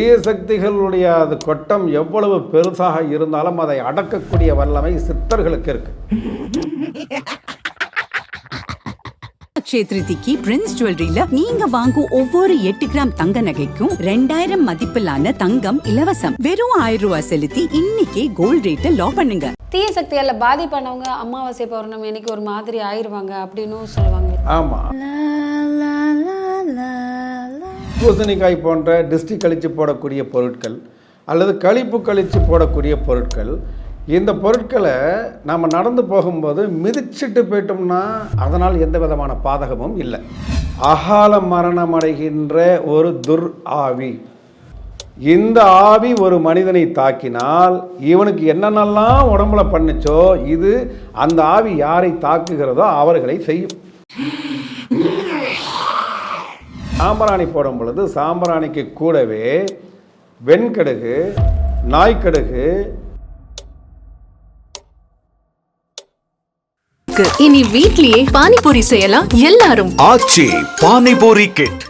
தீய சக்திகளுடைய அது கொட்டம் எவ்வளவு பெருசாக இருந்தாலும் அதை அடக்கக்கூடிய வல்லமை சித்தர்களுக்கு இருக்கு. கஷேத்ரிதிக்கு பிரின்ஸ் ஜுவல்லரியில நீங்க வாங்கும் ஒவ்வொரு எட்டு கிராம் தங்க நகைக்கும் ரெண்டாயிரம் மதிப்பிலான தங்கம் இலவசம். வெறும் ஆயிரம் ரூபாய் செலுத்தி இன்னைக்கே கோல்ட் ரேட்டை லா பண்ணுங்க. தீய சக்தியால பாதிப்பானவங்க அமாவாசை பௌர்ணமி அன்னைக்கு ஒரு மாதிரி ஆயிருவாங்க அப்படின்னும் சொல்லுவாங்க. ஆமா. பூசணிக்காய் போன்ற டிஸ்டி கழிச்சு போடக்கூடிய பொருட்கள் அல்லது கழிப்பு கழிச்சு போடக்கூடிய பொருட்கள் இந்த பொருட்களை நம்ம நடந்து போகும்போது மிதிச்சிட்டு போயிட்டோம்னா அதனால் எந்த விதமான பாதகமும் இல்லை. அகால மரணம் அடைகின்ற ஒரு துர் ஆவி. இந்த ஆவி ஒரு மனிதனை தாக்கினால் இவனுக்கு என்னென்னலாம் உடம்புல பண்ணுச்சோ இது அந்த ஆவி யாரை தாக்குகிறதோ அவர்களை செய்யும். சாம்பிராணி போடும் பொழுது சாம்பிராணிக்கு கூடவே வெண்கடுகு நாய்க்கடுகு. இனி வீட்லயே பானிபூரி செய்யலாம் எல்லாரும். ஆச்சி பானிபூரி கிட்.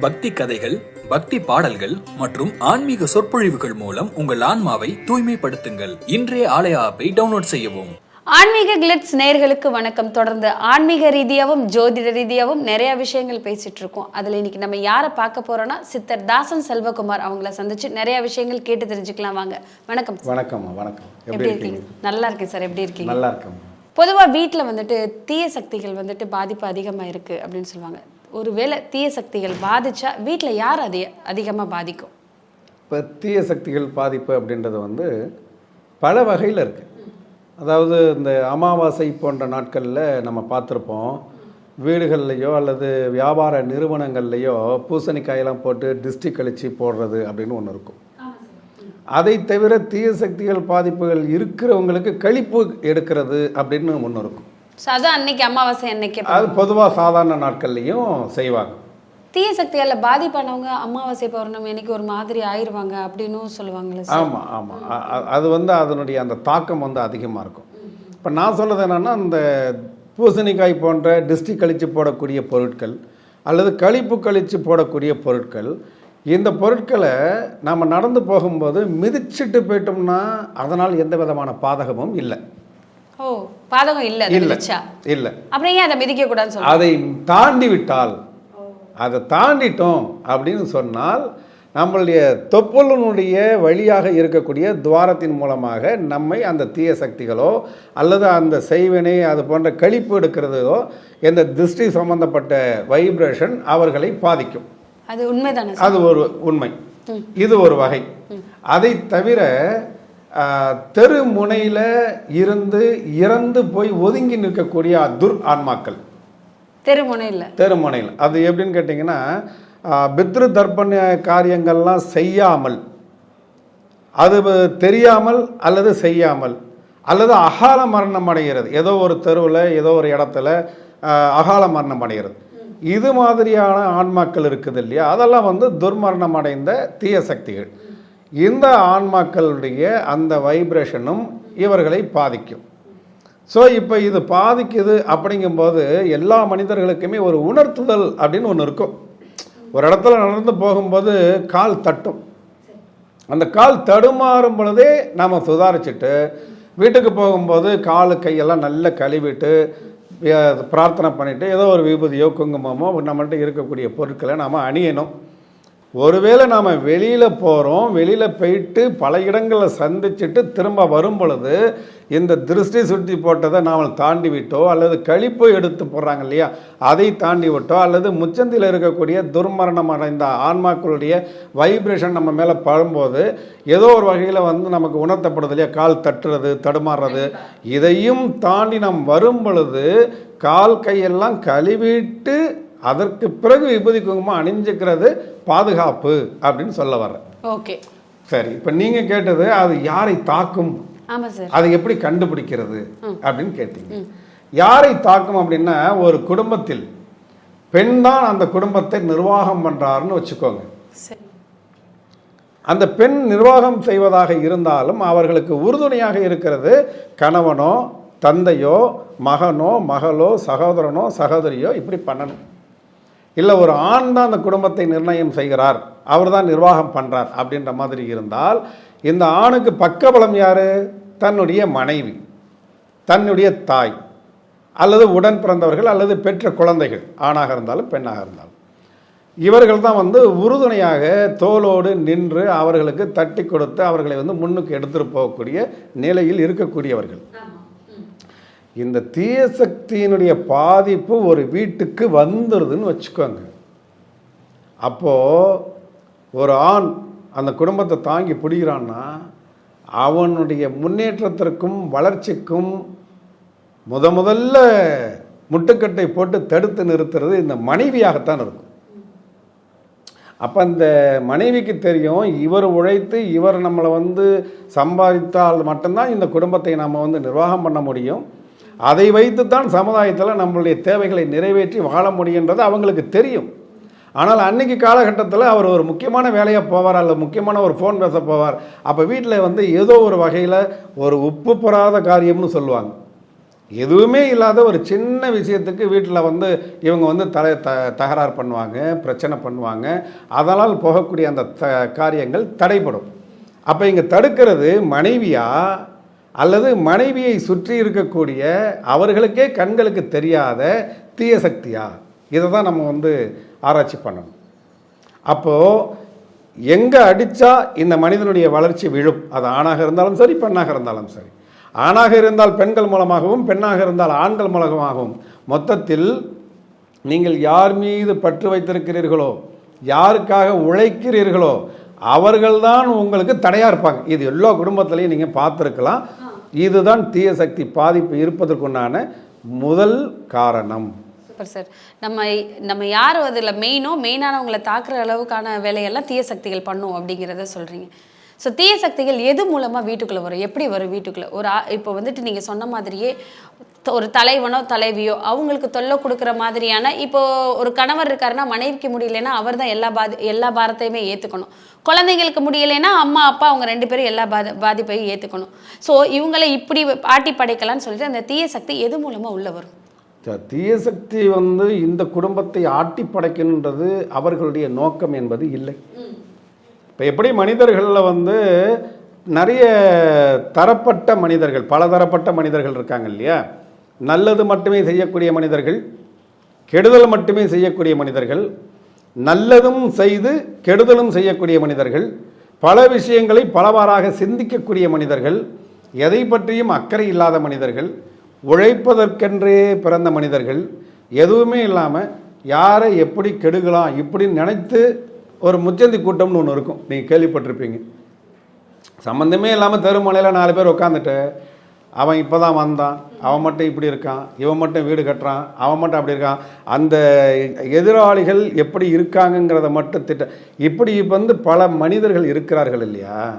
பக்தி கதைகள் பக்தி பாடல்கள் மற்றும் ஆன்மீக சொற்பொழிவுகள் மூலம் உங்கள் ஆன்மாவை தூய்மைப்படுத்துங்கள். இன்றைய ஆலய ஆப்பை டவுன்லோட் செய்யவும். ஆன்மீக கிளிட்ஸ் நேயர்களுக்கு வணக்கம். தொடர்ந்து ஆன்மீக ரீதியாகவும் ஜோதிட ரீதியாகவும் நிறைய விஷயங்கள் பேசிட்டு இருக்கோம். அதுல இன்னைக்கு நம்ம யாரை பார்க்க போறோம்னா சித்தர் தாசன் செல்வகுமார் அவங்கள சந்திச்சு நிறைய விஷயங்கள் கேட்டு தெரிஞ்சுக்கலாம் வாங்க. வணக்கம் வணக்கம் வணக்கம். எப்படி இருக்கீங்க? நல்லா இருக்கேன் சார். எப்படி இருக்கீங்க? நல்லா இருக்கும் பொதுவா வீட்ல வந்துட்டு தீய சக்திகள் வந்துட்டு பாதிப்பு அதிகமா இருக்கு அப்படின்னு சொல்லுவாங்க. ஒருவேளை தீய சக்திகள் பாதிச்சா வீட்ல யார் அதிக அதிகமா பாதிக்கும்? இப்போ தீய சக்திகள் பாதிப்பு அப்படின்றது வந்து பல வகையில் இருக்குது அதாவது இந்த அமாவாசை போன்ற நாட்களில் நம்ம பார்த்துருப்போம். வீடுகள்லையோ அல்லது வியாபார நிறுவனங்கள்லையோ பூசணிக்காயெல்லாம் போட்டு டிஸ்டி கழிச்சு போடுறது அப்படின்னு ஒன்று இருக்கும். அதை தவிர தீய சக்திகள் பாதிப்புகள் இருக்கிறவங்களுக்கு கழிப்பு எடுக்கிறது அப்படின்னு ஒன்று இருக்கும். அன்னைக்கு அமாவாசை அன்னைக்கு. அது பொதுவாக சாதாரண நாட்கள்லையும் செய்வாங்க. தீய சக்தியால பாதிப்பானவங்க அமாவாசை பௌர்ணமி அன்னைக்கு ஒரு மாதிரி ஆயிருவாங்க அப்படின்னும் சொல்லுவாங்களே ஆமாம் ஆமாம் அது வந்து அதனுடைய அந்த தாக்கம் வந்து அதிகமாக இருக்கும். இப்போ நான் சொல்கிறது என்னென்னா அந்த பூசணிக்காய் போன்ற டிஸ்டி கழிச்சு போடக்கூடிய பொருட்கள் அல்லது கழிப்பு கழிச்சு போடக்கூடிய பொருட்கள் இந்த பொருட்களை நாம் நடந்து போகும்போது மிதிச்சிட்டு போயிட்டோம்னா அதனால் எந்த விதமான பாதகமும் இல்லை. ஓ பாதகம் இல்ல இல்லை இல்லை. அப்புறம் ஏன் அதை மிதிக்க கூடாதுன்னு அதை தாண்டி விட்டால் அதை தாண்டிட்டோம் அப்படின்னு சொன்னால் நம்மளுடைய தொப்புளினுடைய வழியாக இருக்கக்கூடிய துவாரத்தின் மூலமாக நம்மை அந்த தீய சக்திகளோ அல்லது அந்த செய்வினை அது போன்ற கழிப்பு எடுக்கிறதோ எந்த திருஷ்டி சம்பந்தப்பட்ட வைப்ரேஷன் அவர்களை பாதிக்கும். அது உண்மைதானே அது ஒரு உண்மை. இது ஒரு வகை. அதை தவிர தெரு முனையில் இருந்து இறந்து போய் ஒதுங்கி நிற்கக்கூடிய துர் ஆன்மாக்கள். தெருமுனையில் தெருமுனையில் அது எப்படின்னு கேட்டிங்கன்னா பித்ரு தர்ப்பண காரியங்கள்லாம் செய்யாமல் அது தெரியாமல் அல்லது செய்யாமல் அல்லது அகால மரணம் அடைகிறது. ஏதோ ஒரு தெருவில் ஏதோ ஒரு இடத்துல அகால மரணம் அடைகிறது. இது மாதிரியான ஆன்மாக்கள் இருக்குது இல்லையா? அதெல்லாம் வந்து துர்மரணம் அடைந்த தீய சக்திகள். இந்த ஆன்மாக்களுடைய அந்த வைப்ரேஷனும் இவர்களை பாதிக்கும். ஸோ இப்போ இது பாதிக்குது அப்படிங்கும்போது எல்லா மனிதர்களுக்குமே ஒரு உணர்த்துதல் அப்படின்னு ஒன்று இருக்கும். ஒரு இடத்துல நடந்து போகும்போது கால் தட்டும். அந்த கால் தடுமாறும் பொழுதே நாம் சுதாரிச்சுட்டு வீட்டுக்கு போகும்போது காலு கையெல்லாம் நல்லா கழுவிட்டு பிரார்த்தனை பண்ணிவிட்டு ஏதோ ஒரு விபூதியோ குங்குமமோ நம்மள்ட்ட இருக்கக்கூடிய பொருட்களை நாம் அணியணும். ஒருவேளை நாம் வெளியில் போகிறோம் வெளியில் போயிட்டு பல இடங்களில் சந்திச்சுட்டு திரும்ப வரும் பொழுது இந்த திருஷ்டி சுற்றி போட்டதை நாம் தாண்டி விட்டோ அல்லது கழிப்பு எடுத்து போடுறாங்க இல்லையா அதை தாண்டி விட்டோ அல்லது முச்சந்தியில் இருக்கக்கூடிய துர்மரணம் அடைந்த ஆன்மாக்களுடைய வைப்ரேஷன் நம்ம மேலே படும்போது ஏதோ ஒரு வகையில் வந்து நமக்கு உணர்த்தப்படுது இல்லையா கால் தட்டுறது தடுமாறுறது. இதையும் தாண்டி நாம் வரும் பொழுது கால் கையெல்லாம் கழுவிட்டு அதற்கு பிறகு விபூதி குங்குமம் அணிஞ்சுக்கிறது பாதுகாப்பு அப்படின்னு சொல்ல வர்றேன். ஓகே. சரி இப்போ நீங்கள் கேட்டது அது யாரை தாக்கும்? அதை எப்படி கண்டுபிடிக்கிறது அப்படின்னு கேட்டீங்க. யாரை தாக்கும் அப்படின்னா ஒரு குடும்பத்தில் பெண் தான் அந்த குடும்பத்தை நிர்வாகம் பண்றாருன்னு வச்சுக்கோங்க. அந்த பெண் நிர்வாகம் செய்வதாக இருந்தாலும் அவர்களுக்கு உறுதுணையாக இருக்கிறது கணவனோ தந்தையோ மகனோ மகளோ சகோதரனோ சகோதரியோ இப்படி பண்ணணும். இல்லை ஒரு ஆண் தான் அந்த குடும்பத்தை நிர்ணயம் செய்கிறார் அவர் தான் நிர்வாகம் பண்ணுறார் அப்படின்ற மாதிரி இருந்தால் இந்த ஆணுக்கு பக்கபலம் யார்? தன்னுடைய மனைவி தன்னுடைய தாய் அல்லது உடன் பிறந்தவர்கள் அல்லது பெற்ற குழந்தைகள் ஆணாக இருந்தாலும் பெண்ணாக இருந்தாலும். இவர்கள் தான் வந்து உறுதுணையாக தோளோடு நின்று அவர்களுக்கு தட்டி கொடுத்து அவர்களை வந்து முன்னுக்கு எடுத்துகிட்டு போகக்கூடிய நிலையில் இருக்கக்கூடியவர்கள். இந்த தீய சக்தியினுடைய பாதிப்பு ஒரு வீட்டுக்கு வந்துடுதுன்னு வச்சுக்கோங்க. அப்போது ஒரு ஆண் அந்த குடும்பத்தை தாங்கி பிடிக்கிறான்னா அவனுடைய முன்னேற்றத்திற்கும் வளர்ச்சிக்கும் முத முதல்ல முட்டுக்கட்டை போட்டு தடுத்து நிறுத்துறது இந்த மனைவியாகத்தான் இருக்கும். அப்போ அந்த மனைவிக்கு தெரியும் இவர் உழைத்து இவர் நம்மளை வந்து சம்பாதித்தால் மட்டும்தான் இந்த குடும்பத்தை நம்ம வந்து நிர்வாகம் பண்ண முடியும். அதை வைத்து தான் சமுதாயத்தில் நம்மளுடைய தேவைகளை நிறைவேற்றி வாழ முடியுன்றது அவங்களுக்கு தெரியும். ஆனால் அன்னைக்கு காலகட்டத்தில் அவர் ஒரு முக்கியமான வேலையாக போவார் அல்லது முக்கியமான ஒரு ஃபோன் பேச போவார். அப்போ வீட்டில் வந்து ஏதோ ஒரு வகையில் ஒரு உப்பு பொறாத காரியம்னு சொல்லுவாங்க. எதுவுமே இல்லாத ஒரு சின்ன விஷயத்துக்கு வீட்டில் வந்து இவங்க வந்து தலை த தகராறு பண்ணுவாங்க பிரச்சனை பண்ணுவாங்க. அதனால் போகக்கூடிய அந்த த காரியங்கள் தடைப்படும் அப்போ இங்கே தடுக்கிறது மனைவியாக அல்லது மனைவியை சுற்றி இருக்கக்கூடிய அவர்களுக்கே கண்களுக்கு தெரியாத தீய சக்தியா? இதை தான் நம்ம வந்து ஆராய்ச்சி பண்ணணும். அப்போது எங்கே அடித்தா இந்த மனிதனுடைய வளர்ச்சி விழும்? அது ஆணாக இருந்தாலும் சரி பெண்ணாக இருந்தாலும் சரி. ஆணாக இருந்தால் பெண்கள் மூலமாகவும் பெண்ணாக இருந்தால் ஆண்கள் மூலமாகவும். மொத்தத்தில் நீங்கள் யார் மீது பற்று வைத்திருக்கிறீர்களோ யாருக்காக உழைக்கிறீர்களோ அவர்கள்தான் உங்களுக்கு தடையாக இருப்பாங்க. இது எல்லா குடும்பத்திலையும் நீங்கள் பார்த்துருக்கலாம். இதுதான் தீய சக்தி பாதிப்பு இருப்பதற்குண்டான முதல் காரணம். Super sir. நம்ம நம்ம யார் அதில் மெயினோ மெயினானவங்களை தாக்குற அளவுக்கான வேலையெல்லாம் தீய சக்திகள் பண்ணும் அப்படிங்கிறத சொல்கிறீங்க ஸோ தீய சக்திகள் எது மூலமாக வீட்டுக்குள்ளே வரும்? எப்படி வரும் வீட்டுக்குள்ளே? ஒரு இப்போ வந்துட்டு நீங்கள் சொன்ன மாதிரியே ஒரு தலைவனோ தலைவியோ அவங்களுக்கு தொல்லை கொடுக்குற மாதிரியான இப்போ ஒரு கணவர் இருக்காருன்னா மனைவிக்கு முடியலைன்னா அவர் தான் எல்லா பாதி எல்லா பாரத்தையுமே ஏற்றுக்கணும் குழந்தைங்களுக்கு முடியலைன்னா அம்மா அப்பா அவங்க ரெண்டு பேரும் எல்லா பாதி பாதிப்பையும் ஏற்றுக்கணும் ஸோ இவங்களை இப்படி ஆட்டி படைக்கலாம்னு சொல்லிட்டு அந்த தீய சக்தி எது மூலமாக உள்ள வரும்? தீய சக்தி வந்து இந்த குடும்பத்தை ஆட்டி படைக்கணுன்றது அவர்களுடைய நோக்கம் என்பது இல்லை. இப்போ எப்படி மனிதர்களில் வந்து நிறைய தரப்பட்ட மனிதர்கள் பலதரப்பட்ட மனிதர்கள் இருக்காங்க இல்லையா? நல்லது மட்டுமே செய்யக்கூடிய மனிதர்கள் கெடுதல் மட்டுமே செய்யக்கூடிய மனிதர்கள் நல்லதும் செய்து கெடுதலும் செய்யக்கூடிய மனிதர்கள் பல விஷயங்களை பலவாறாக சிந்திக்கக்கூடிய மனிதர்கள் எதை பற்றியும் அக்கறை இல்லாத மனிதர்கள் உழைப்பதற்கென்றே பிறந்த மனிதர்கள் எதுவுமே இல்லாமல் யாரை எப்படி கெடுக்கலாம் இப்படின்னு நினைத்து ஒரு முச்சந்தி கூட்டம்னு ஒன்று இருக்கும். நீங்கள் கேள்விப்பட்டிருப்பீங்க. சம்மந்தமே இல்லாமல் தெருமலையில் நாலு பேர் உட்காந்துட்டு அவன் இப்போ தான் வந்தான். அவன் மட்டும் இப்படி இருக்கான். இவன் மட்டும் வீடு கட்டுறான். அவன் மட்டும் அப்படி இருக்கான். அந்த எதிராளிகள் எப்படி இருக்காங்கங்கிறத மட்டும் திட்ட இப்படி வந்து பல மனிதர்கள் இருக்கிறார்கள் இல்லையா?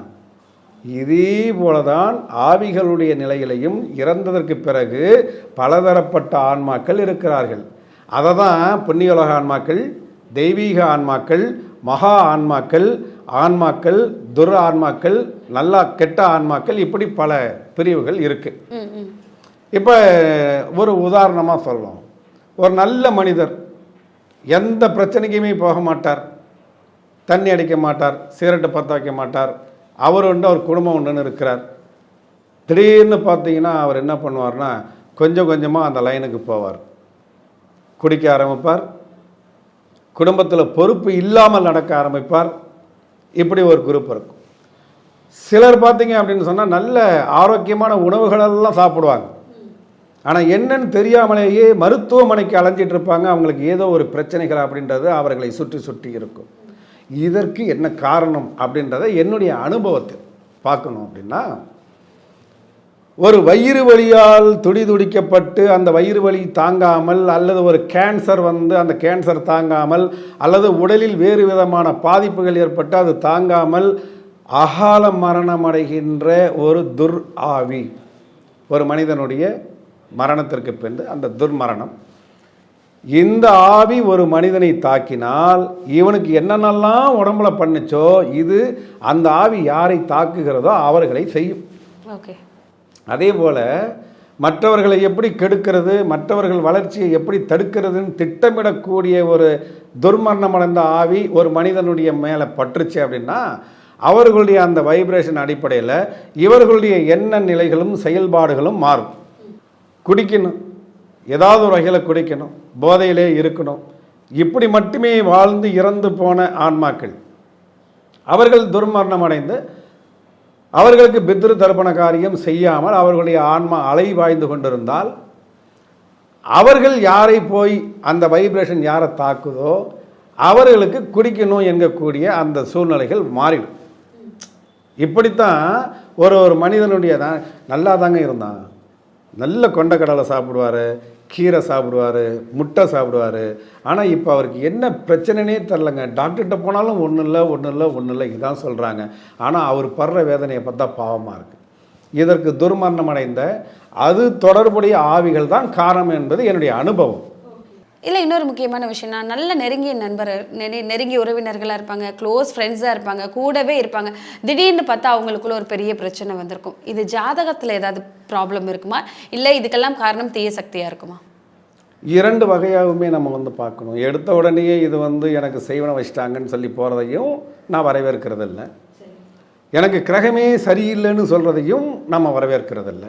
இதே போலதான் ஆவிகளுடைய நிலையிலையும் இறந்ததற்கு பிறகு பலதரப்பட்ட ஆன்மாக்கள் இருக்கிறார்கள். அதை தான் புண்ணியலோக ஆன்மாக்கள் தெய்வீக ஆன்மாக்கள் மகா ஆன்மாக்கள் ஆன்மாக்கள் துர் ஆன்மாக்கள் நல்லா கெட்ட ஆன்மாக்கள் இப்படி பல பிரிவுகள் இருக்கு. ம் ம். இப்போ ஒரு உதாரணமாக சொல்லலாம். ஒரு நல்ல மனிதர் எந்த பிரச்சனைக்குமே போக மாட்டார். தண்ணி அடிக்க மாட்டார் சிகரெட்டை பற்ற வைக்க மாட்டார். அவர் உண்டு அவர் குடும்பம் உண்டுன்னு இருக்கிறார். திடீர்னு பார்த்தீங்கன்னா அவர் என்ன பண்ணுவார்னா கொஞ்சம் கொஞ்சமாக அந்த லைனுக்கு போவார். குடிக்க ஆரம்பிப்பார். குடும்பத்தில் பொறுப்பு இல்லாமல் நடக்க ஆரம்பிப்பார். இப்படி ஒரு குரூப் இருக்கும். சிலர் பார்த்தீங்க அப்படின்னு சொன்னால் நல்ல ஆரோக்கியமான உணவுகளெல்லாம் சாப்பிடுவாங்க. ஆனால் என்னன்னு தெரியாமலேயே மருத்துவமனைக்கு அலைஞ்சிட்டு இருப்பாங்க. அவங்களுக்கு ஏதோ ஒரு பிரச்சனைகள் அப்படின்றது அவர்களை சுற்றி சுற்றி இருக்கும். இதற்கு என்ன காரணம் அப்படின்றத என்னுடைய அனுபவத்தில் பார்க்கணும் அப்படின்னா ஒரு வயிறு வலியால் துடி துடிக்கப்பட்டு அந்த வயிறு வலி தாங்காமல் அல்லது ஒரு கேன்சர் வந்து அந்த கேன்சர் தாங்காமல் அல்லது உடலில் வேறு விதமான பாதிப்புகள் ஏற்பட்டு அது தாங்காமல் அகால மரணம் அடைகின்ற ஒரு துர் ஆவி. ஒரு மனிதனுடைய மரணத்திற்கு பின்பு அந்த துர்மரணம். இந்த ஆவி ஒரு மனிதனை தாக்கினால் இவனுக்கு என்னென்னலாம் உடம்புல பண்ணுச்சோ இது அந்த ஆவி யாரை தாக்குகிறதோ அவர்களை செய்யும். ஓகே. அதே போல் மற்றவர்களை எப்படி கெடுக்கிறது மற்றவர்கள் வளர்ச்சியை எப்படி தடுக்கிறதுன்னு திட்டமிடக்கூடிய ஒரு துர்மரணம் அடைந்த ஆவி ஒரு மனிதனுடைய மேலே பற்றுச்சு அப்படின்னா அவர்களுடைய அந்த வைப்ரேஷன் அடிப்படையில் இவர்களுடைய எண்ண நிலைகளும் செயல்பாடுகளும் மாறும். குடிக்கணும். ஏதாவது ஒரு வகையில் குடிக்கணும். போதையிலே இருக்கணும். இப்படி மட்டுமே வாழ்ந்து இறந்து போன ஆன்மாக்கள். அவர்கள் துர்மரணம் அடைந்து அவர்களுக்கு பித்ரு தர்ப்பண காரியம் செய்யாமல் அவர்களுடைய ஆன்மா அலை வாய்ந்து கொண்டிருந்தால் அவர்கள் யாரை போய் அந்த வைப்ரேஷன் யாரை தாக்குதோ அவர்களுக்கு குடிக்கணும் என்கக்கூடிய அந்த சூழ்நிலைகள் மாறிடும். இப்படித்தான் ஒரு ஒரு மனிதனுடைய தான் நல்லா தாங்க இருந்தான். நல்ல கொண்டக்கடலை சாப்பிடுவார் கீரை சாப்பிடுவார் முட்டை சாப்பிடுவார். ஆனால் இப்போ அவருக்கு என்ன பிரச்சனைனே தெரிலங்க டாக்டர்கிட்ட போனாலும் ஒன்றும் இல்லை ஒன்றும் இல்லை ஒன்றும் இல்லை இதான் சொல்கிறாங்க ஆனால் அவர் படுற வேதனையை பார்த்தா பாவமாக இருக்குது இதற்கு துர்மரணம் அடைந்த அது தொடர்புடைய ஆவிகள் தான் காரணம் என்பது என்னுடைய அனுபவம். இல்லை இன்னொரு முக்கியமான விஷயம் நான் நல்ல நெருங்கிய நண்பர் நெரு- நெருங்கிய உறவினர்களாக இருப்பாங்க க்ளோஸ் ஃப்ரெண்ட்ஸாக இருப்பாங்க கூடவே இருப்பாங்க. திடீர்னு பார்த்தா அவங்களுக்குள்ள ஒரு பெரிய பிரச்சனை வந்திருக்கும். இது ஜாதகத்தில் ஏதாவது ப்ராப்ளம் இருக்குமா? இல்லை இதுக்கெல்லாம் காரணம் தீய சக்தியாக இருக்குமா? இரண்டு வகையாகவுமே நம்ம வந்து பார்க்கணும். எடுத்த உடனேயே இது வந்து எனக்கு செய்வன வச்சிட்டாங்கன்னு சொல்லி போகிறதையும் நான் வரவேற்கிறதில்ல. எனக்கு கிரகமே சரியில்லைன்னு சொல்கிறதையும் நம்ம வரவேற்கிறதில்ல.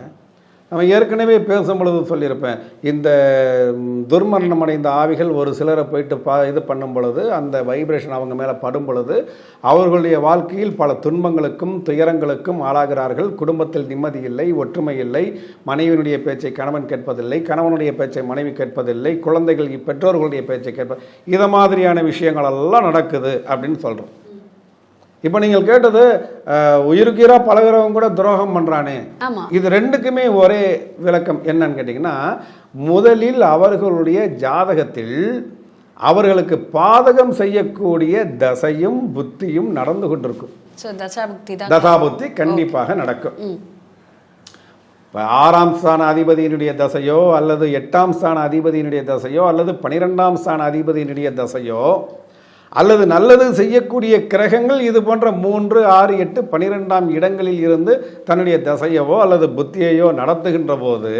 நம்ம ஏற்கனவே பேசும் பொழுது சொல்லியிருப்பேன். இந்த துர்மரணம் அடைந்த ஆவிகள் ஒரு சிலரை போயிட்டு பா இது பண்ணும் பொழுது அந்த வைப்ரேஷன் அவங்க மேலே படும் பொழுது அவர்களுடைய வாழ்க்கையில் பல துன்பங்களுக்கும் துயரங்களுக்கும் ஆளாகிறார்கள். குடும்பத்தில் நிம்மதி இல்லை ஒற்றுமை இல்லை. மனைவியினுடைய பேச்சை கணவன் கேட்பதில்லை கணவனுடைய பேச்சை மனைவி கேட்பதில்லை குழந்தைகள் பெற்றோர்களுடைய பேச்சை கேட்ப இதை மாதிரியான விஷயங்கள் எல்லாம் நடக்குது அப்படின்னு சொல்கிறோம் இப்போ நீங்கள் கேட்டது அஹ், உயிருக்கீராக பழகிறவங்க கூட துரோகம் பண்ணுறானே. இது ரெண்டுக்குமே ஒரே விளக்கம் என்னன்னு கேட்டிங்கன்னா முதலில் அவர்களுடைய ஜாதகத்தில் அவர்களுக்கு பாதகம் செய்யக்கூடிய தசையும் புத்தியும் நடந்து கொண்டிருக்கும். தசாபுத்தி கண்டிப்பாக நடக்கும். ஆறாம் ஸ்தான அதிபதியினுடைய தசையோ அல்லது எட்டாம் ஸ்தான அதிபதியினுடைய தசையோ அல்லது பனிரெண்டாம் ஸ்தான அதிபதியினுடைய தசையோ அல்லது நல்லது செய்யக்கூடிய கிரகங்கள் இது போன்ற மூன்று ஆறு எட்டு பனிரெண்டாம் இடங்களில் இருந்து தன்னுடைய தசையவோ அல்லது புத்தியையோ நடத்துகின்ற போது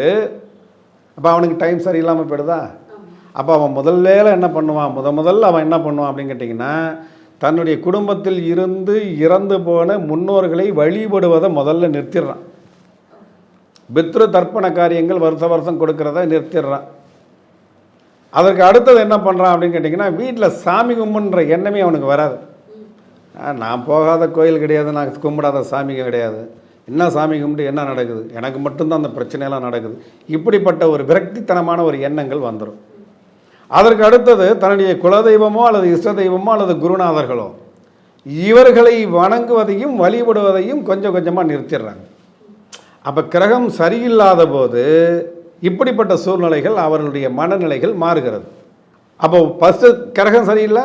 அப்போ அவனுக்கு டைம் சரியில்லாமல் போயிடுதா? அப்போ அவன் முதல்ல என்ன பண்ணுவான்? முத முதல்ல அவன் என்ன பண்ணுவான் அப்படின்னு கேட்டிங்கன்னா தன்னுடைய குடும்பத்தில் இருந்து இறந்து போன முன்னோர்களை வழிபடுவதை முதல்ல நிறுத்திடுறான். பித்ரு தர்ப்பண காரியங்கள் வருஷ வருஷம் கொடுக்கறத நிறுத்திடுறான். அதற்கு அடுத்தது என்ன பண்ணுறான் அப்படின்னு கேட்டிங்கன்னா வீட்டில் சாமி கும்பிட்ற எண்ணமே அவனுக்கு வராது. நான் போகாத கோயில் கிடையாது நான் கும்பிடாத சாமிகள் கிடையாது. என்ன சாமி கும்பிட்டு என்ன நடக்குது? எனக்கு மட்டும்தான் அந்த பிரச்சனையெல்லாம் நடக்குது. இப்படிப்பட்ட ஒரு விரக்தித்தனமான ஒரு எண்ணங்கள் வந்துடும் அதற்கு அடுத்தது தன்னுடைய குலதெய்வமோ அல்லது இஷ்ட தெய்வமோ அல்லது குருநாதர்களோ இவர்களை வணங்குவதையும் வழிபடுவதையும் கொஞ்சம் கொஞ்சமாக நிறுத்திடுறாங்க. அப்போ கிரகம் சரியில்லாத போது இப்படிப்பட்ட சூழ்நிலைகள் அவர்களுடைய மனநிலைகள் மாறுகிறது. அப்போ ஃபஸ்ட்டு கிரகம் சரியில்லை.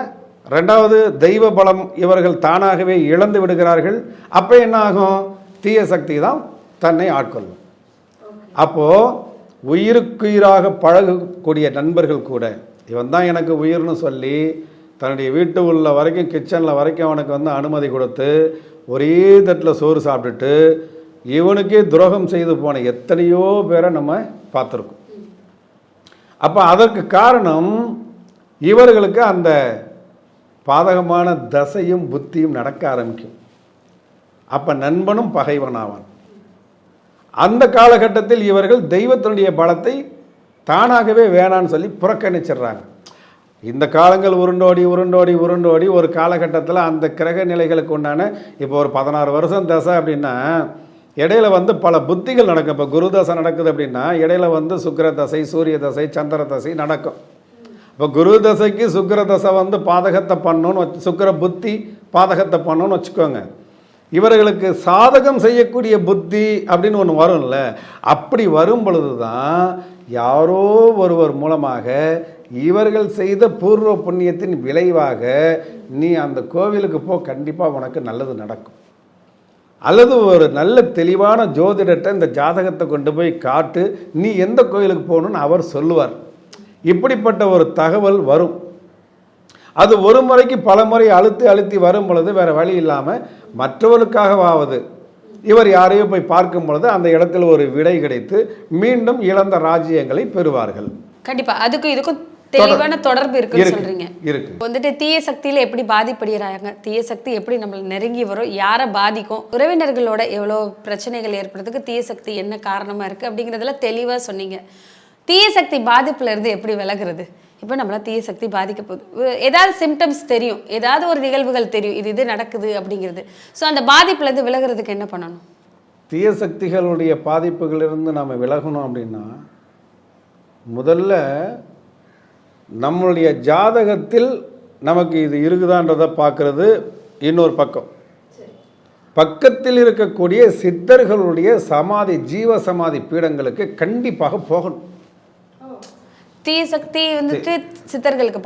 ரெண்டாவது தெய்வ பலம் இவர்கள் தானாகவே இழந்து விடுகிறார்கள். அப்போ என்ன ஆகும்? தீய சக்தி தான் தன்னை ஆட்கொள்ளும். அப்போது உயிருக்குயிராக பழகக்கூடிய நண்பர்கள் கூட இவன் தான் எனக்கு உயிர்னு சொல்லி தன்னுடைய வீட்டு உள்ள வரைக்கும் கிச்சனில் வரைக்கும் அவனுக்கு வந்து அனுமதி கொடுத்து ஒரே தட்டில் சோறு சாப்பிட்டுட்டு இவனுக்கே துரோகம் செய்து போன எத்தனையோ பேரை நம்ம பார்த்துருக்கோம். அப்போ அதற்கு காரணம் இவர்களுக்கு அந்த பாதகமான தசையும் புத்தியும் நடக்க ஆரம்பிக்கும். அப்போ நண்பனும் பகைவனாவான் அந்த காலகட்டத்தில் இவர்கள் தெய்வத்தினுடைய பலத்தை தானாகவே வேணான்னு சொல்லி புறக்கணிச்சிடுறாங்க. இந்த காலங்கள் உருண்டோடி உருண்டோடி உருண்டோடி ஒரு காலகட்டத்தில் அந்த கிரக நிலைகளுக்கு உண்டான இப்போ ஒரு பதினாறு வருஷம் தசை அப்படின்னா இடையில வந்து பல புத்திகள் நடக்கும். இப்போ குரு தசை நடக்குது அப்படின்னா இடையில வந்து சுக்கர தசை சூரிய தசை சந்திர தசை நடக்கும். இப்போ குரு தசைக்கு சுக்கர தசை வந்து பாதகத்தை பண்ணணும்னு வச்சு சுக்கிர புத்தி பாதகத்தை பண்ணணும்னு வச்சுக்கோங்க. இவர்களுக்கு சாதகம் செய்யக்கூடிய புத்தி அப்படின்னு ஒன்று வரும்ல அப்படி வரும் பொழுது தான் யாரோ ஒருவர் மூலமாக இவர்கள் செய்த பூர்வ புண்ணியத்தின் விளைவாக நீ அந்த கோவிலுக்கு போ கண்டிப்பாக உனக்கு நல்லது நடக்கும். அல்லது ஒரு நல்ல தெளிவான ஜோதிடத்தை இந்த ஜாதகத்தை கொண்டு போய் காட்டு நீ எந்த கோயிலுக்கு போகணும்னு அவர் சொல்லுவார். இப்படிப்பட்ட ஒரு தகவல் வரும். அது ஒரு முறைக்கு பல முறை அழுத்தி அழுத்தி வரும் பொழுது வேற வழி இல்லாமல் மற்றவருக்காகவாவது இவர் யாரையோ போய் பார்க்கும் பொழுது அந்த இடத்தில் ஒரு விடை கிடைத்து மீண்டும் இழந்த ராஜ்யங்களை பெறுவார்கள். கண்டிப்பா. அதுக்கும் இதுக்கும் தெளிவான தொடர்பு இருக்குன்னு இருக்கு சொல்றீங்க. இருக்கு. வந்துட்டு தீய சக்தியில எப்படி பாதிப்படுகிறாங்க தீய சக்தி எப்படி நம்மள நெருங்கி வரும்? யாரை பாதிக்கும்? உறவினர்களோட எவ்வளோ பிரச்சனைகள் ஏற்படுறதுக்கு தீய சக்தி என்ன காரணமா இருக்கு அப்படிங்கிறதுல தெளிவா சொன்னீங்க. தீய சக்தி பாதிப்புல இருந்து எப்படி விலகுறது? இப்போ நம்மள தீய சக்தி பாதிக்க போகுது. ஏதாவது சிம்டம்ஸ் தெரியும். ஏதாவது ஒரு நிகழ்வுகள் தெரியும். இது இது நடக்குது அப்படிங்கிறது. ஸோ அந்த பாதிப்புல இருந்து விலகுறதுக்கு என்ன பண்ணணும்? தீய சக்திகளுடைய பாதிப்புகளிலிருந்து நாம் விலகணும் அப்படின்னா முதல்ல நம்மளுடைய ஜாதகத்தில் நமக்கு இது இருக்குதான்றதை பார்க்கறது இன்னொரு பக்கம். பக்கத்தில் இருக்கக்கூடிய சித்தர்களுடைய சமாதி ஜீவ சமாதி பீடங்களுக்கு கண்டிப்பாக போகணும். தீய சக்தி வந்துட்டு சித்தர்களுக்கு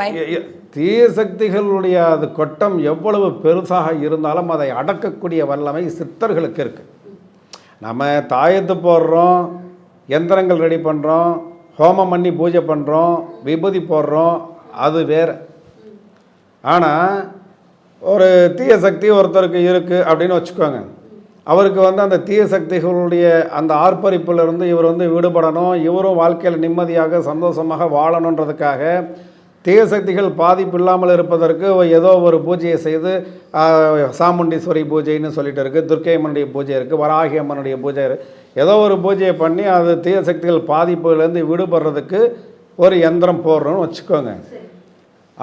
தீய சக்திகளுடைய அது கொட்டம் எவ்வளவு பெருசாக இருந்தாலும் அதை அடக்கக்கூடிய வல்லமை சித்தர்களுக்கு இருக்கு. நம்ம தாயத்து போடுறோம் எந்திரங்கள் ரெடி பண்ணுறோம் ஹோமம் பண்ணி பூஜை பண்ணுறோம் விபூதி போடுறோம் அது வேறு. ஆனால் ஒரு தீய சக்தி ஒருத்தருக்கு இருக்குது அப்படின்னு வச்சுக்கோங்க. அவருக்கு வந்து அந்த தீய சக்திகளுடைய அந்த ஆர்ப்பரிப்பிலிருந்து இவர் வந்து விடுபடணும் இவரும் வாழ்க்கையில் நிம்மதியாக சந்தோஷமாக வாழணுன்றதுக்காக தீய சக்திகள் பாதிப்பு இல்லாமல் இருப்பதற்கு ஏதோ ஒரு பூஜையை செய்து சாமுண்டீஸ்வரி பூஜைன்னு சொல்லிட்டு இருக்குது துர்க்கை அம்மனுடைய பூஜை இருக்குது வராகி அம்மனுடைய பூஜை இருக்குது ஏதோ ஒரு பூஜையை பண்ணி அது தீய சக்திகள் பாதிப்புலேருந்து விடுபடுறதுக்கு ஒரு யந்திரம் போடுறோன்னு வச்சுக்கோங்க.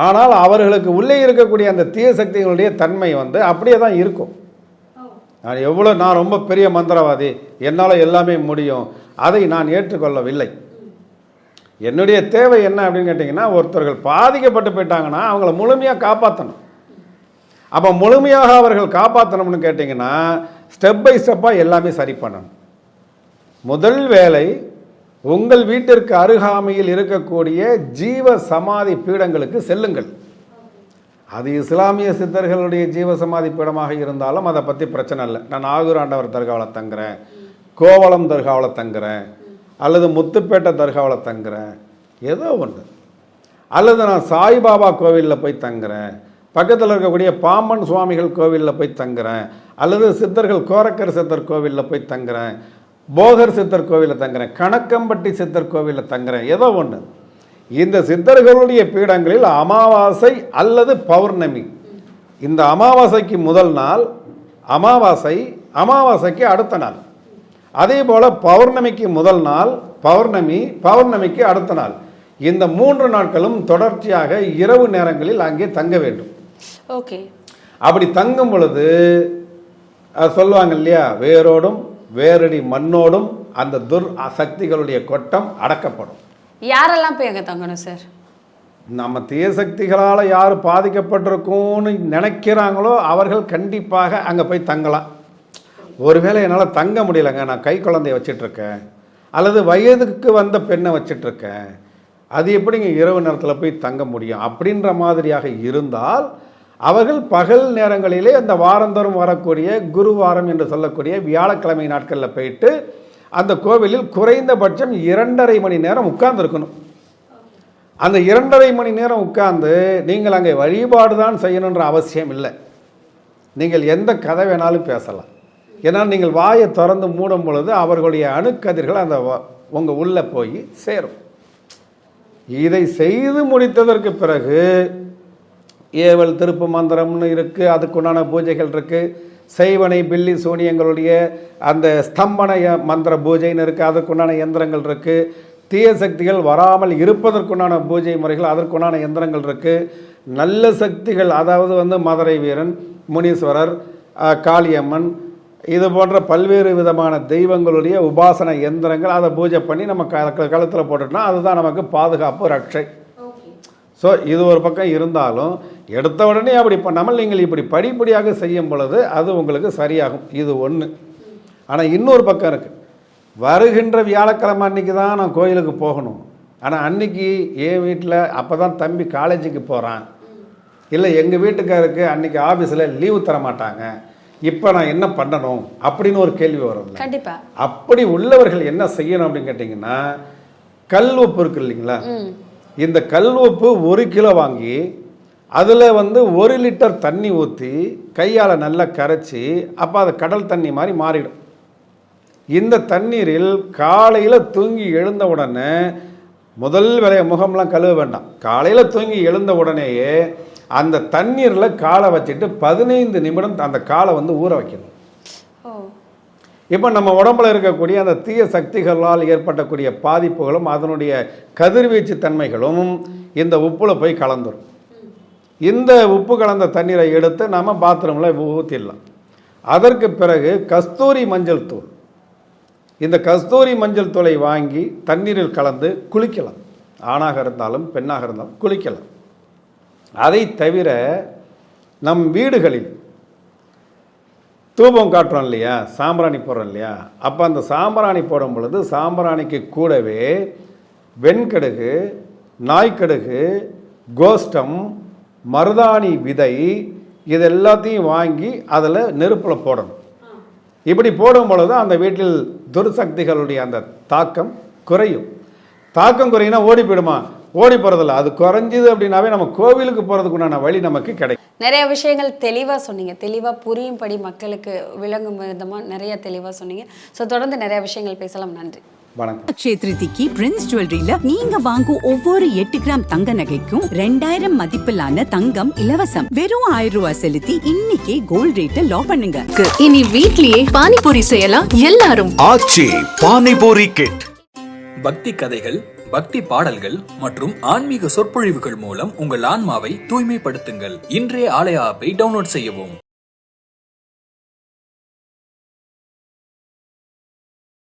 ஆனால் அவர்களுக்கு உள்ளே இருக்கக்கூடிய அந்த தீய சக்திகளுடைய தன்மை வந்து அப்படியே தான் இருக்கும். நான் எவ்வளோ நான் ரொம்ப பெரிய மந்திரவாதி என்னால் எல்லாமே முடியும் அதை நான் ஏற்றுக்கொள்ளவில்லை. என்னுடைய தேவை என்ன அப்படின்னு கேட்டிங்கன்னா ஒருத்தர்கள் பாதிக்கப்பட்டு போயிட்டாங்கன்னா அவங்கள முழுமையாக காப்பாற்றணும் அப்போ முழுமையாக அவர்கள் காப்பாற்றணும்னு கேட்டிங்கன்னா ஸ்டெப் பை ஸ்டெப்பாக எல்லாமே சரி பண்ணணும். முதல் வேலை உங்கள் வீட்டிற்கு அருகாமையில் இருக்கக்கூடிய ஜீவ சமாதி பீடங்களுக்கு செல்லுங்கள். அது இஸ்லாமிய சித்தர்களுடைய ஜீவ சமாதி பீடமாக இருந்தாலும் அதை பற்றி பிரச்சனை இல்லை. நான் ஆகூர் ஆண்டவர் தர்காவில் தங்குறேன் கோவளம் தர்காவில் தங்குறேன் அல்லது முத்துப்பேட்டை தர்காவில் தங்குறேன். ஏதோ ஒன்று. அல்லது நான் சாய்பாபா கோவிலில் போய் தங்குறேன். பக்கத்தில் இருக்கக்கூடிய பாம்பன் சுவாமிகள் கோவிலில் போய் தங்குறேன். அல்லது சித்தர்கள் கோரக்கர் சித்தர் கோவிலில் போய் தங்குறேன். போகர் சித்தர் கோவிலில் தங்குறேன். கணக்கம்பட்டி சித்தர் கோவிலில் தங்குறேன். ஏதோ ஒன்று. இந்த சித்தர்களுடைய பீடங்களில் அமாவாசை அல்லது பௌர்ணமி. இந்த அமாவாசைக்கு முதல் நாள் அமாவாசை அமாவாசைக்கு அடுத்த நாள். அதே போல பௌர்ணமிக்கு முதல் நாள் பௌர்ணமி பௌர்ணமிக்கு அடுத்த நாள். இந்த மூன்று நாட்களும் தொடர்ச்சியாக இரவு நேரங்களில் அங்கே தங்க வேண்டும். ஓகே. அப்படி தங்கும் பொழுது சொல்லுவாங்க இல்லையா வேரோடும் வேரடி மண்ணோடும் அந்த துர் சக்திகளுடைய கொட்டம் அடக்கப்படும். யாரெல்லாம் போய் அங்க தங்கணும் சார்? நம்ம தீய சக்திகளால் யார் பாதிக்கப்பட்டிருக்கும்னு நினைக்கிறாங்களோ அவர்கள் கண்டிப்பாக அங்கே போய் தங்கலாம். ஒருவேளை என்னால் தங்க முடியலங்க நான் கை குழந்தைய வச்சிட்ருக்கேன் அல்லது வயதுக்கு வந்த பெண்ணை வச்சிட்ருக்கேன் அது எப்படிங்க இரவு நேரத்தில் போய் தங்க முடியும்? அப்படின்ற மாதிரியாக இருந்தால் அவர்கள் பகல் நேரங்களிலே அந்த வாரந்தோறும் வரக்கூடிய குருவாரம் என்று சொல்லக்கூடிய வியாழக்கிழமை நாட்களில் போயிட்டு அந்த கோவிலில் குறைந்தபட்சம் இரண்டரை மணி நேரம் உட்கார்ந்துருக்கணும். அந்த இரண்டரை மணி நேரம் உட்கார்ந்து நீங்கள் அங்கே வழிபாடு தான் செய்யணுன்ற அவசியம் இல்லை. நீங்கள் எந்த கதை வேணாலும் பேசலாம். ஏன்னா நீங்கள் வாயை திறந்து மூடும் பொழுது அவர்களுடைய அணுக்கதிர்கள் அந்த உங்கள் உள்ளே போய் சேரும். இதை செய்து முடித்ததற்கு பிறகு ஏவல் திருப்பு மந்திரம்னு இருக்குது அதுக்குண்டான பூஜைகள் இருக்குது செய்வனை பில்லி சூனியங்களுடைய அந்த ஸ்தம்பன மந்திர பூஜைன்னு இருக்குது அதற்குண்டான எந்திரங்கள் இருக்குது தீய சக்திகள் வராமல் இருப்பதற்குண்டான பூஜை முறைகள் அதற்குண்டான எந்திரங்கள் இருக்குது நல்ல சக்திகள் அதாவது வந்து மதுரை வீரன் முனீஸ்வரர் காளியம்மன் இது போன்ற பல்வேறு விதமான தெய்வங்களுடைய உபாசன எந்திரங்கள் அதை பூஜை பண்ணி நம்ம க கழுத்தில் போட்டுட்டோம்னா அதுதான் நமக்கு பாதுகாப்பு ரட்சை. ஸோ இது ஒரு பக்கம் இருந்தாலும் எடுத்த உடனே அப்படி பண்ணாமல் நீங்கள் இப்படி படிப்படியாக செய்யும் பொழுது அது உங்களுக்கு சரியாகும். இது ஒன்று ஆனால் இன்னொரு பக்கம் இருக்குது வருகின்ற வியாழக்கிழமை அன்னைக்கு தான் நான் கோயிலுக்கு போகணும். ஆனால் அன்னைக்கு என் வீட்டில் அப்போ தான் தம்பி காலேஜுக்கு போகிறான் இல்லை எங்கள் வீட்டுக்காருக்கு அன்னைக்கு ஆஃபீஸில் லீவு தர மாட்டாங்க இப்போ நான் என்ன பண்ணணும் அப்படின்னு ஒரு கேள்வி வரும்ல. கண்டிப்பா. அப்படி உள்ளவர்கள் என்ன செய்யணும் அப்படின்னு கேட்டிங்கன்னா கல் உப்பு இருக்கு இல்லைங்களா? இந்த கல் உப்பு ஒரு கிலோ வாங்கி அதில் வந்து ஒரு லிட்டர் தண்ணி ஊற்றி கையால் நல்லா கரைச்சி அப்போ அது கடல் தண்ணி மாதிரி மாறிடும். இந்த தண்ணீரில் காலையில் தூங்கி எழுந்த உடனே முதல் வேலைய முகம்லாம் கழுவ வேண்டாம். காலையில் தூங்கி எழுந்த உடனேயே அந்த தண்ணீரில் காலை வச்சுட்டு பதினைந்து நிமிடம் அந்த காலை வந்து ஊற வைக்கணும். இப்போ நம்ம உடம்புல இருக்கக்கூடிய அந்த தீய சக்திகளால் ஏற்பட்டக்கூடிய பாதிப்புகளும் அதனுடைய கதிர்வீச்சு தன்மைகளும் இந்த உப்புல போய் கலந்துரும். இந்த உப்பு கலந்த தண்ணீரை எடுத்து நம்ம பாத்ரூமில் ஊற்றிடலாம் அதற்கு பிறகு கஸ்தூரி மஞ்சள் தூள். இந்த கஸ்தூரி மஞ்சள் தூளை வாங்கி தண்ணீரில் கலந்து குளிக்கலாம். ஆணாக இருந்தாலும் பெண்ணாக இருந்தாலும் குளிக்கலாம். அதை தவிர நம் வீடுகளில் தூபம் காட்டுறோம் இல்லையா? சாம்பிராணி போடுறோம் இல்லையா? அப்போ அந்த சாம்பிராணி போடும் பொழுது சாம்பிராணிக்கு கூடவே வெண்கடுகு நாய்க்கடுகு கோஷ்டம் மருதாணி விதை இது எல்லாத்தையும் வாங்கி அதில் நெருப்பில் போடணும். இப்படி போடும் பொழுது அந்த வீட்டில் துர்சக்திகளுடைய அந்த தாக்கம் குறையும். தாக்கம் குறையினா ஓடி போயிடுமா? ஓடி போகிறதில்ல அது குறைஞ்சிது அப்படின்னாவே நம்ம கோவிலுக்கு போகிறதுக்கு உண்டான வழி நமக்கு கிடைக்கும். நிறைய விஷயங்கள் தெளிவாக சொன்னீங்க. தெளிவாக புரியும்படி மக்களுக்கு விளங்கும் விதமாக நிறைய தெளிவாக சொன்னீங்க. ஸோ தொடர்ந்து நிறைய விஷயங்கள் பேசலாம். நன்றி. வணக்கம். அக்ஷய திருதிக்கு பிரின்ஸ் ஜுவல்லரியில நீங்க வாங்கும் ஒவ்வொரு எட்டு கிராம் தங்க நகைக்கும் ரெண்டாயிரம் மதிப்பிலான தங்கம் இலவசம். வெறும் ஆயிரம் ரூபாய் செலுத்தி இன்னைக்கே கோல்ட் ரேட்டை லாக் பண்ணுங்க. இனி வீட்லயே பானிபூரி செய்யலாம். எல்லாரும். ஆச்சி பானிபூரி கிட் பக்தி கதைகள் பக்தி பாடல்கள் மற்றும் ஆன்மீக சொற்பொழிவுகள் மூலம் உங்கள் ஆன்மாவை தூய்மைப்படுத்துங்கள். இன்றைய ஆலய ஆப்பை டவுன்லோட் செய்யவும்.